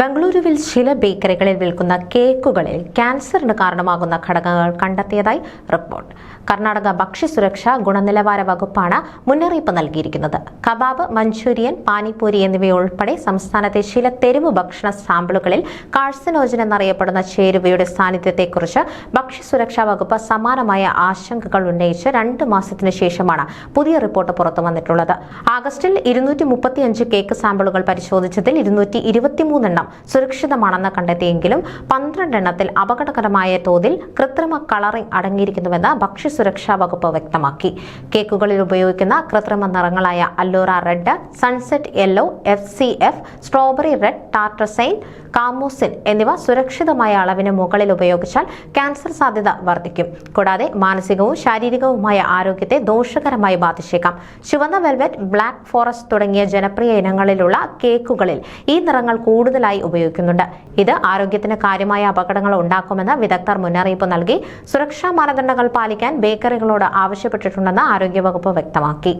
ബംഗളൂരുവിൽ ചില ബേക്കറികളിൽ വിൽക്കുന്ന കേക്കുകളിൽ ക്യാൻസറിന് കാരണമാകുന്ന ഘടകങ്ങൾ കണ്ടെത്തിയതായി റിപ്പോർട്ട്. കർണാടക ഭക്ഷ്യസുരക്ഷാ ഗുണനിലവാര വകുപ്പാണ് മുന്നറിയിപ്പ് നൽകിയിരിക്കുന്നത്. കബാബ് മഞ്ചൂരിയൻ പാനിപൂരി എന്നിവയുൾപ്പെടെ സംസ്ഥാനത്തെ ചില തെരുവ് ഭക്ഷണ സാമ്പിളുകളിൽ കാഴ്സനോജൻ എന്നറിയപ്പെടുന്ന ചേരുവയുടെ സാന്നിധ്യത്തെക്കുറിച്ച് ഭക്ഷ്യസുരക്ഷാ വകുപ്പ് സമാനമായ ആശങ്കകൾ ഉന്നയിച്ച് രണ്ട് മാസത്തിനു ശേഷമാണ് പുതിയ റിപ്പോർട്ട് പുറത്തു വന്നിട്ടുള്ളത്. ആഗസ്റ്റിൽ ഇരുന്നൂറ്റി കേക്ക് സാമ്പിളുകൾ പരിശോധിച്ചതിൽ ഇരുന്നൂറ്റി ഇരുപത്തിമൂന്നെണ്ണം സുരക്ഷിതമാണെന്ന് കണ്ടെത്തിയെങ്കിലും പന്ത്രണ്ടെണ്ണത്തിൽ അപകടകരമായ തോതിൽ കൃത്രിമ കളറിംഗ് അടങ്ങിയിരിക്കുന്നുവെന്ന് ഭക്ഷ്യസുരക്ഷാ വകുപ്പ് വ്യക്തമാക്കി. കേക്കുകളിൽ ഉപയോഗിക്കുന്ന കൃത്രിമ നിറങ്ങളായ Allura red sunset yellow F C F strawberry red tartrazine carmoisine എന്നിവ സുരക്ഷിതമായ അളവിന് മുകളിൽ ഉപയോഗിച്ചാൽ ക്യാൻസർ സാധ്യത വർദ്ധിക്കും. കൂടാതെ മാനസികവും ശാരീരികവുമായ ആരോഗ്യത്തെ ദോഷകരമായി ബാധിച്ചേക്കാം. ചുവന്ന വെൽവെറ്റ് ബ്ലാക്ക് ഫോറസ്റ്റ് തുടങ്ങിയ ജനപ്രിയ ഇനങ്ങളിലുള്ള കേക്കുകളിൽ ഈ നിറങ്ങൾ കൂടുതലായി ഉപയോഗിക്കുന്നുണ്ട്. ഇത് ആരോഗ്യത്തിന് കാര്യമായ അപകടങ്ങൾ ഉണ്ടാക്കുമെന്ന് വിദഗ്ധർ മുന്നറിയിപ്പ് നൽകി. സുരക്ഷാ മാനദണ്ഡങ്ങൾ പാലിക്കാൻ ബേക്കറികളോട് ആവശ്യപ്പെട്ടിട്ടുണ്ടെന്ന് ആരോഗ്യവകുപ്പ് വ്യക്തമാക്കി.